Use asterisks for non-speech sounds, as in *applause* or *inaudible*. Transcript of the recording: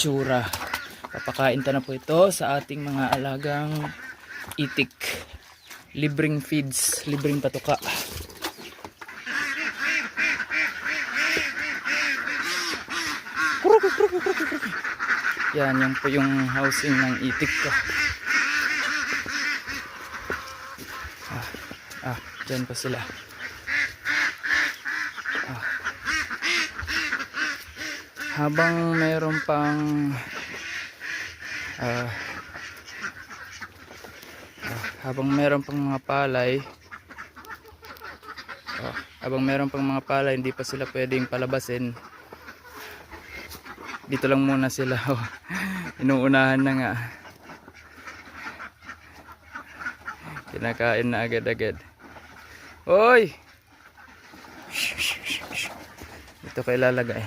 itsura. Papakain ta na po ito sa ating mga alagang itik. Libreng feeds, libreng patuka. Yan, yan po yung housing ng itik ko. Ah, ah, dyan pa sila. Habang meron pang ah, habang meron pang mga palay ah, habang meron pang mga palay hindi pa sila pwedeng palabasin dito lang muna sila *laughs* oh. inuunahan na nga kinakain na agad-agad Hoy! Dito kayo lalagay.